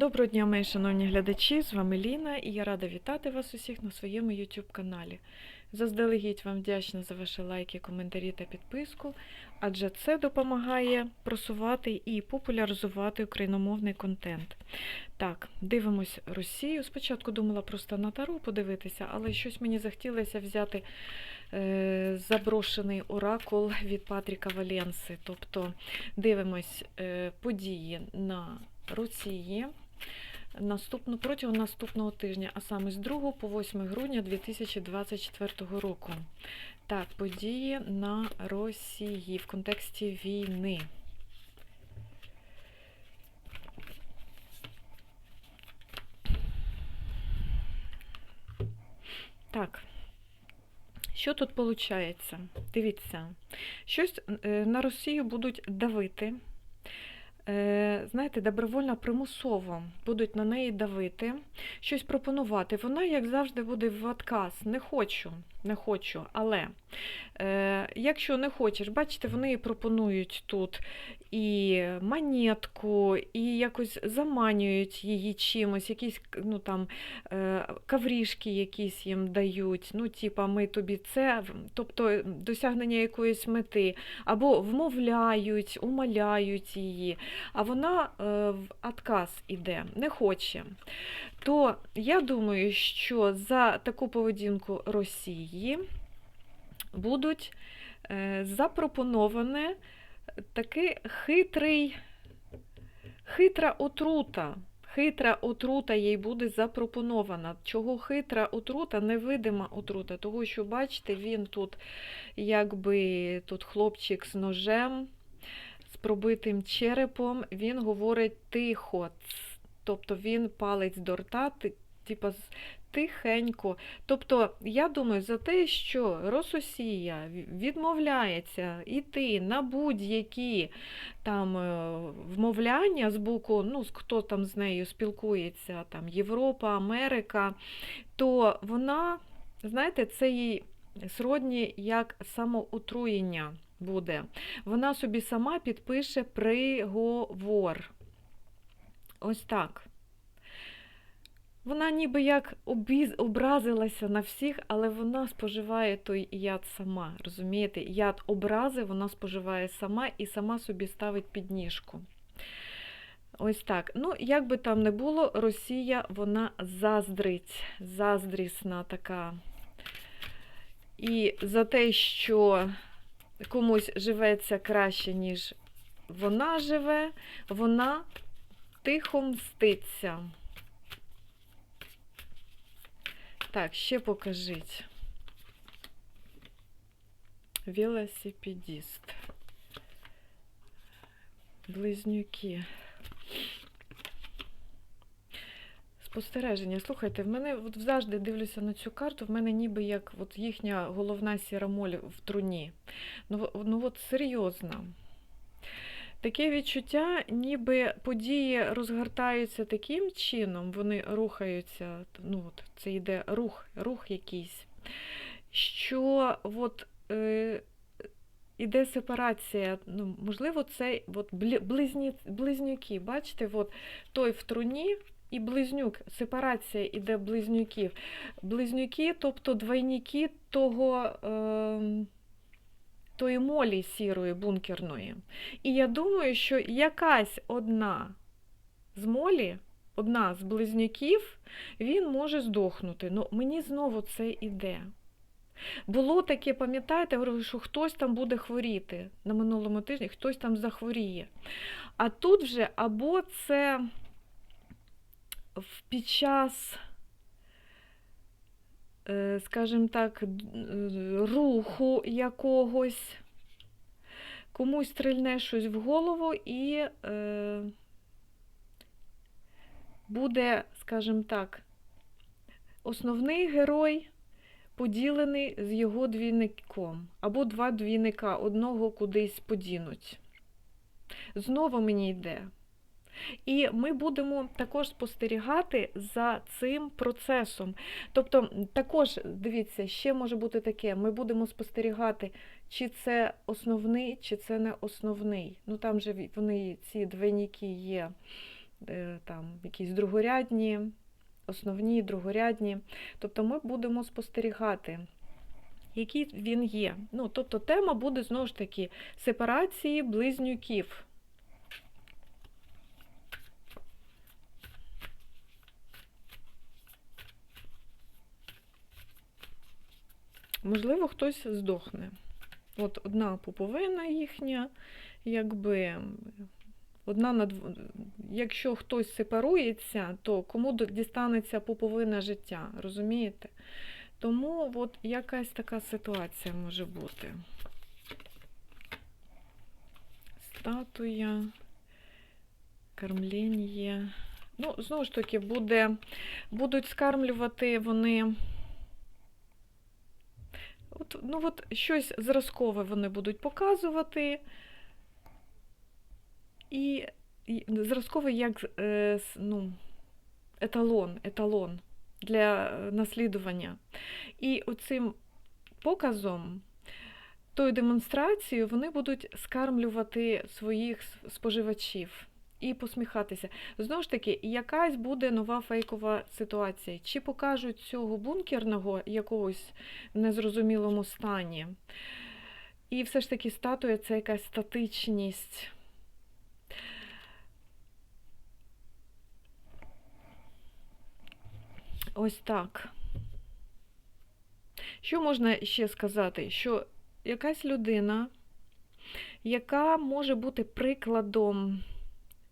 Доброго дня, мої шановні глядачі! З вами Ліна і я рада вітати вас усіх на своєму YouTube каналі. Заздалегідь вам вдячна за ваші лайки, коментарі та підписку, адже це допомагає просувати і популяризувати україномовний контент. Так, дивимось Росію. Спочатку думала просто на Таро подивитися, але щось мені захотілося взяти е, заброшений оракул від Патріка Валенси. Тобто дивимось е, події на Росії наступну, протягом наступного тижня, а саме з 2 по 8 грудня 2024 року. Так, події на Росії в контексті війни. Так, що тут виходить? Дивіться, щось е, на Росію будуть давити. Е, Знаєте, добровольно примусово будуть на неї давити, щось пропонувати. Вона, як завжди, буде в отказ. Не хочу, не хочу. Але е, якщо не хочеш, бачите, вони пропонують тут і монетку, і якось заманюють її чимось, якісь ну, там, е, каврішки якісь їм дають. Ну, типа, ми тобі це, тобто досягнення якоїсь мети, або вмовляють, умоляють її а вона е, в отказ іде, не хоче. То я думаю, що за таку поведінку Росії будуть е, запропоноване такий хитрий, хитра отрута. Хитра отрута їй буде запропонована. Чого хитра отрута, невидима отрута, того, що, бачите, він тут, якби тут хлопчик з ножем з пробитим черепом, він говорить тихо, тобто він палець до рта, ти- типа тихенько. Тобто, я думаю, за те, що Рососія відмовляється йти на будь-які там е, вмовляння з боку, ну, хто там з нею спілкується, там Європа, Америка, то вона, знаєте, це їй сродні як самоутруєння буде. Вона собі сама підпише приговор. Ось так. Вона ніби як обіз, образилася на всіх, але вона споживає той яд сама. Розумієте? Яд образи вона споживає сама і сама собі ставить підніжку. Ось так. Ну, як би там не було, Росія, вона заздрить, заздрісна така. І за те, що комусь живеться краще, ніж вона живе, вона тихо мститься. Так, ще покажіть. Велосипедист. Близнюки. Спостереження. Слухайте, в мене от завжди дивлюся на цю карту, в мене ніби як от їхня головна сірамоль в труні. Ну, ну от серйозно. Таке відчуття, ніби події розгортаються таким чином, вони рухаються, ну от це йде рух, рух якийсь, що от, е, іде сепарація. Ну, можливо, це от близні, близнюки. Бачите, от той в труні і близнюк, сепарація іде близнюків. Близнюки, тобто двойники того. Е, тої молі сірої бункерної. І я думаю, що якась одна з молі, одна з близнюків, він може здохнути. Ну, мені знову це іде. Було таке, пам'ятаєте, говорю, що хтось там буде хворіти на минулому тижні, хтось там захворіє. А тут вже або це під час, скажімо так, е, руху якогось, комусь стрільне щось в голову і е, буде, скажімо так, основний герой поділений з його двійником, або два двійника, одного кудись подінуть. Знову мені йде. І ми будемо також спостерігати за цим процесом. Тобто, також, дивіться, ще може бути таке: ми будемо спостерігати, чи це основний, чи це не основний. Ну там же вони, ці двойники є е, там якісь другорядні, основні, другорядні. Тобто ми будемо спостерігати, який він є. Ну, тобто тема буде знову ж таки сепарації близнюків. Можливо, хтось здохне. От одна пуповина їхня, якби одна над... якщо хтось сепарується, то кому дістанеться пуповина життя, розумієте? Тому от якась така ситуація може бути. Статуя, кормління. Ну, знову ж таки, буде, будуть скармлювати вони. От, ну, от щось зразкове вони будуть показувати. І, і зразкове як е, ну, еталон, еталон для наслідування. І оцим показом, тою демонстрацією, вони будуть скармлювати своїх споживачів і посміхатися. Знову ж таки, якась буде нова фейкова ситуація. Чи покажуть цього бункерного якогось в незрозумілому стані. І все ж таки статуя це якась статичність. Ось так. Що можна ще сказати? Що якась людина, яка може бути прикладом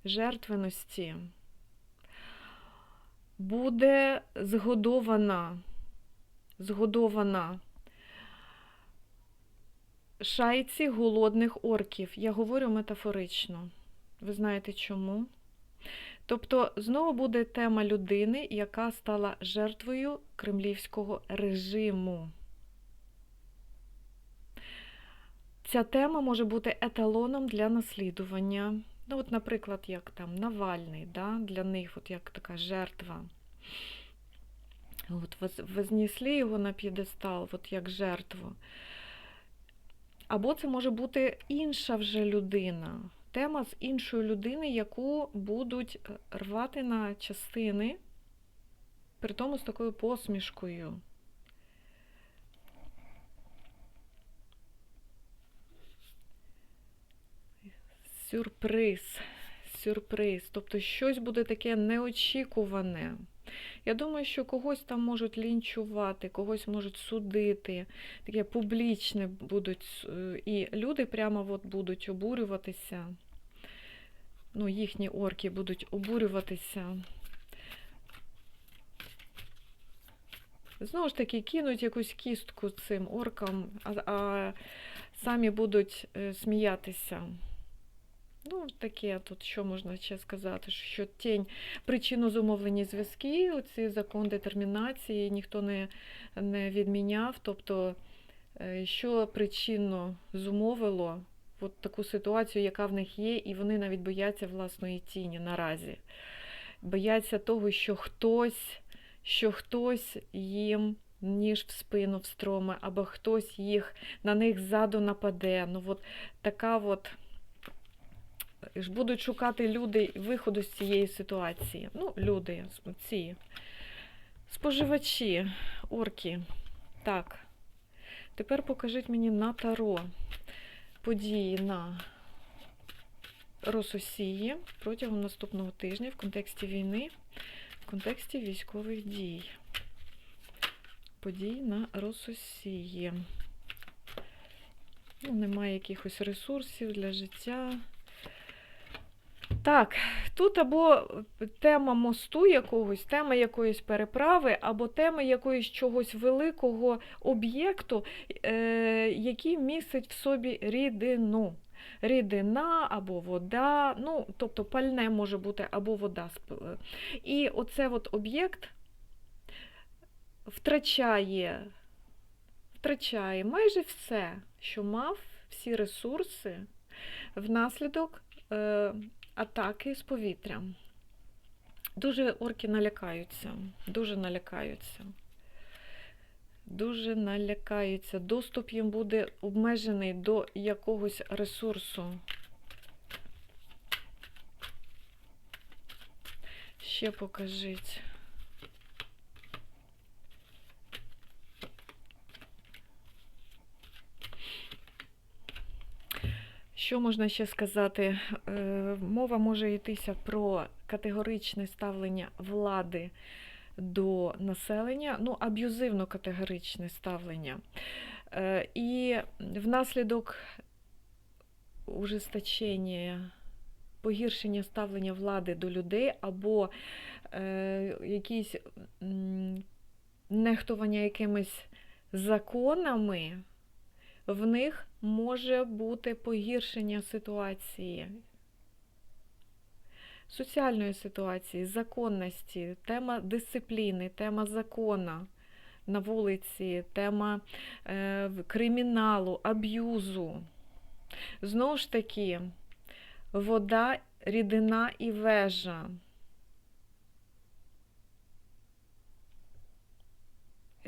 жертвеності, буде згодована, згодована шайці голодних орків. Я говорю метафорично. Ви знаєте чому? Тобто знову буде тема людини, яка стала жертвою кремлівського режиму. Ця тема може бути еталоном для наслідування. Ну, от, наприклад, як там Навальний, да? для них от як така жертва. От воз- вознесли його на п'єдестал, от як жертву. Або це може бути інша вже людина. Тема з іншої людини, яку будуть е, рвати на частини, при тому з такою посмішкою. Сюрприз. Сюрприз. Тобто щось буде таке неочікуване. Я думаю, що когось там можуть лінчувати, когось можуть судити, таке публічне будуть, е, і люди прямо от будуть обурюватися. Ну, їхні орки будуть обурюватися. Знову ж таки, кинуть якусь кістку цим оркам, а, а самі будуть е, сміятися. Ну, таке тут, що можна ще сказати, що тінь причину зумовлені зв'язки, оці закон детермінації ніхто не, не відміняв. Тобто, е, що причинно зумовило от таку ситуацію, яка в них є, і вони навіть бояться власної тіні наразі. Бояться того, що хтось, що хтось їм ніж в спину встроме, або хтось їх на них ззаду нападе. Ну, от така от ж будуть шукати люди виходу з цієї ситуації. Ну, люди, ці споживачі, орки. Так. Тепер покажіть мені на таро події на Рососії протягом наступного тижня в контексті війни, в контексті військових дій. Подій на Рососії. Ну, немає якихось ресурсів для життя. Так, тут або тема мосту якогось, тема якоїсь переправи, або тема якоїсь чогось великого об'єкту, е, який містить в собі рідину. Рідина або вода, ну, тобто пальне може бути або вода. сп- І оце от об'єкт втрачає, втрачає майже все, що мав, всі ресурси внаслідок е, атаки з повітря. Дуже орки налякаються, дуже налякаються. Дуже налякаються. Доступ їм буде обмежений до якогось ресурсу. Ще покажіть. Що можна ще сказати? Е, Мова може йтися про категоричне ставлення влади до населення, ну, аб'юзивно категоричне ставлення. Е, І внаслідок ужесточення, погіршення ставлення влади до людей або е, якісь нехтування якимись законами, в них може бути погіршення ситуації, соціальної ситуації, законності, тема дисципліни, тема закона на вулиці, тема е, криміналу, аб'юзу. Знову ж таки, вода, рідина і вежа.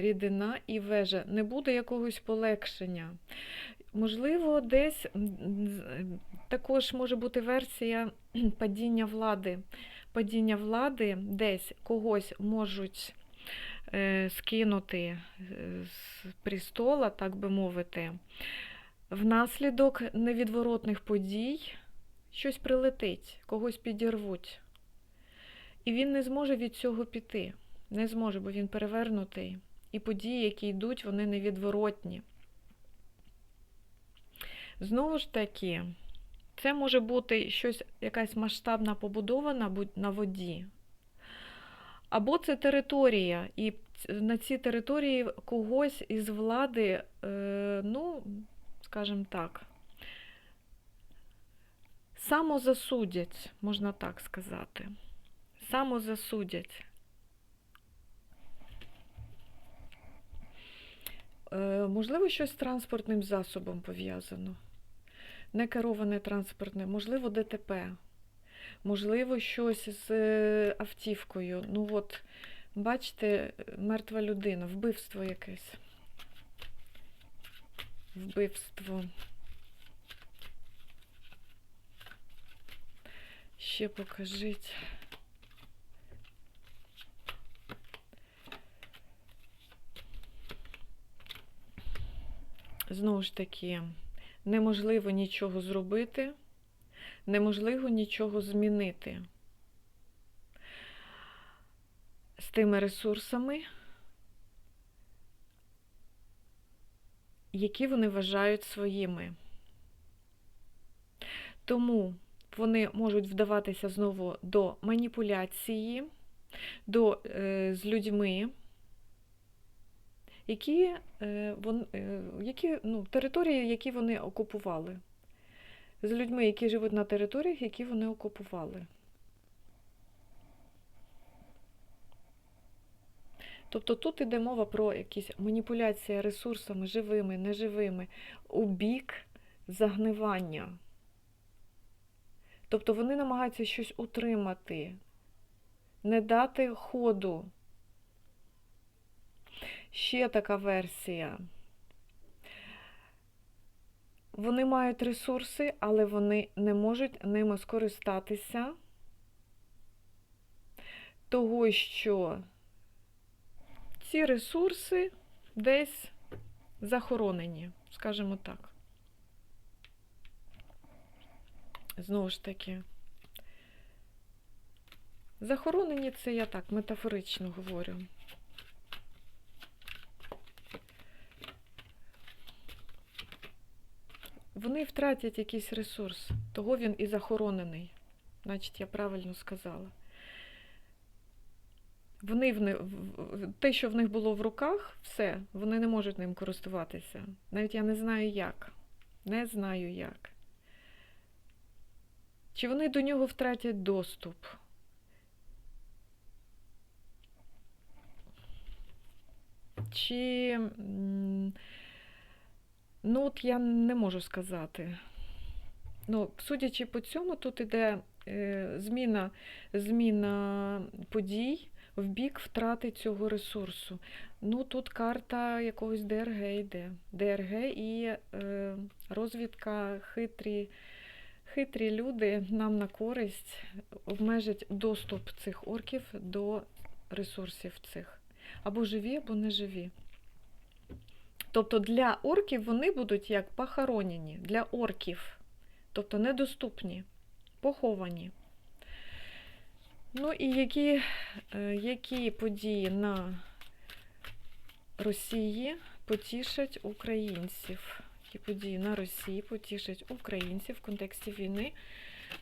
Рідина і вежа. Не буде якогось полегшення. Можливо, десь також може бути версія падіння влади. Падіння влади десь когось можуть е, скинути е, з престола, так би мовити. Внаслідок невідворотних подій щось прилетить, когось підірвуть. І він не зможе від цього піти. Не зможе, бо він перевернутий. І події, які йдуть, вони невідворотні. Знову ж таки, це може бути щось, якась масштабна побудова на воді. Або це територія, і на цій території когось із влади, е, ну, скажімо так, самозасудять, можна так сказати. Самозасудять. Можливо, щось з транспортним засобом пов'язано. Некероване транспортне, можливо, ДТП. Можливо, щось з е, автівкою. Ну от, бачите, мертва людина, вбивство якесь. Вбивство. Ще покажіть. Знову ж таки, неможливо нічого зробити, неможливо нічого змінити з тими ресурсами, які вони вважають своїми. Тому вони можуть вдаватися знову до маніпуляції, до, е, з людьми, які, е, вон, е, які, ну, території, які вони окупували. З людьми, які живуть на територіях, які вони окупували. Тобто тут іде мова про якісь маніпуляції ресурсами, живими, неживими, у бік загнивання. Тобто вони намагаються щось утримати, не дати ходу. Ще така версія. Вони мають ресурси, але вони не можуть ними скористатися, того, що ці ресурси десь захоронені, скажімо так. Знову ж таки, захоронені це я так метафорично говорю. Вони втратять якийсь ресурс, того він і захоронений. Значить, я правильно сказала. Вони те, що в них було в руках, все, вони не можуть ним користуватися. Навіть я не знаю як. Не знаю як. Чи вони до нього втратять доступ? Чи. Ну, от я не можу сказати. Ну, судячи по цьому, тут іде е, зміна, зміна подій в бік втрати цього ресурсу. Ну, тут карта якогось ДРГ йде. ДРГ і е, розвідка, хитрі, хитрі люди нам на користь обмежать доступ цих орків до ресурсів цих. Або живі, або не живі. Тобто для орків вони будуть як похоронені, для орків, тобто недоступні, поховані. Ну і які, е, які події на Росії потішать українців? Які події на Росії потішать українців в контексті війни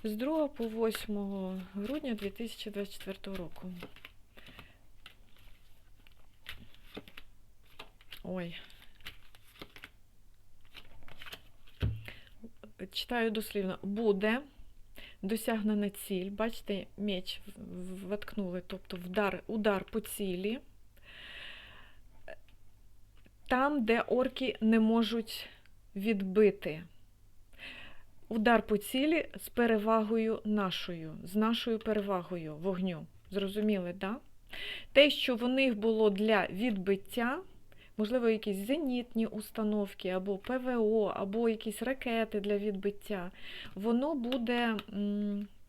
з 2 по 8 грудня 2024 року? Ой. Читаю дослівно. Буде досягнена ціль. Бачите, меч воткнули, тобто вдар, удар по цілі. Там, де орки не можуть відбити. Удар по цілі з перевагою нашою, з нашою перевагою вогню. Зрозуміли, так? Да? Те, що в них було для відбиття, можливо, якісь зенітні установки, або ПВО, або якісь ракети для відбиття, воно буде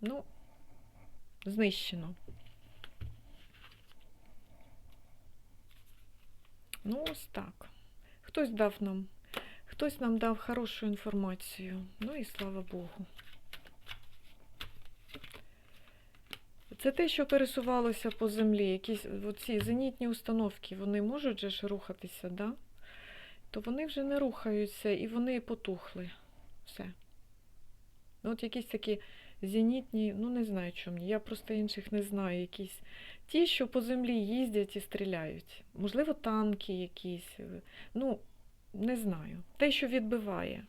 ну, знищено. Ну, ось так. Хтось дав нам, хтось нам дав хорошу інформацію. Ну і слава Богу. Це те, що пересувалося по землі, якісь ці зенітні установки, вони можуть же ж рухатися, да? то вони вже не рухаються і вони потухли. Все. Ну, от якісь такі зенітні, ну не знаю чому, я просто інших не знаю. Якісь ті, що по землі їздять і стріляють. Можливо, танки якісь. е, Ну, не знаю. Те, що відбиває.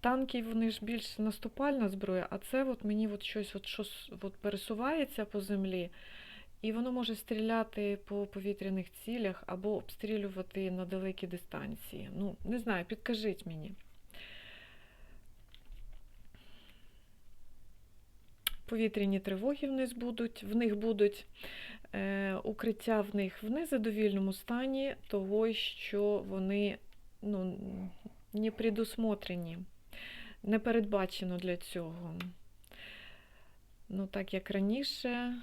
Танки, вони ж більш наступальна зброя, а це от мені от щось от, щось от пересувається по землі, і воно може стріляти по повітряних цілях або обстрілювати на далекі дистанції. Ну, не знаю, підкажіть мені. Повітряні тривоги в них будуть, в них будуть е, укриття в них в незадовільному стані того, що вони ну, не предусмотрені, не передбачено для цього. Ну, так як раніше,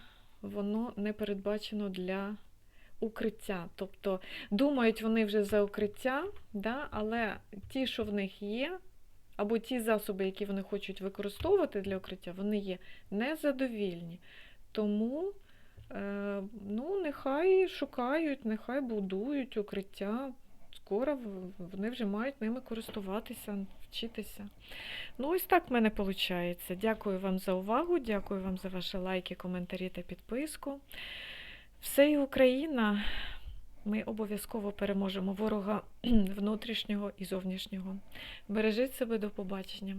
воно не передбачено для укриття. Тобто думають вони вже за укриття, да, але ті, що в них є, або ті засоби, які вони хочуть використовувати для укриття, вони є незадовільні. Тому е, ну, нехай шукають, нехай будують укриття. Скоро вони вже мають ними користуватися, вчитися. Ну, ось так в мене виходить. Дякую вам за увагу, дякую вам за ваші лайки, коментарі та підписку. Все і Україна. Ми обов'язково переможемо ворога внутрішнього і зовнішнього. Бережіть себе до побачення.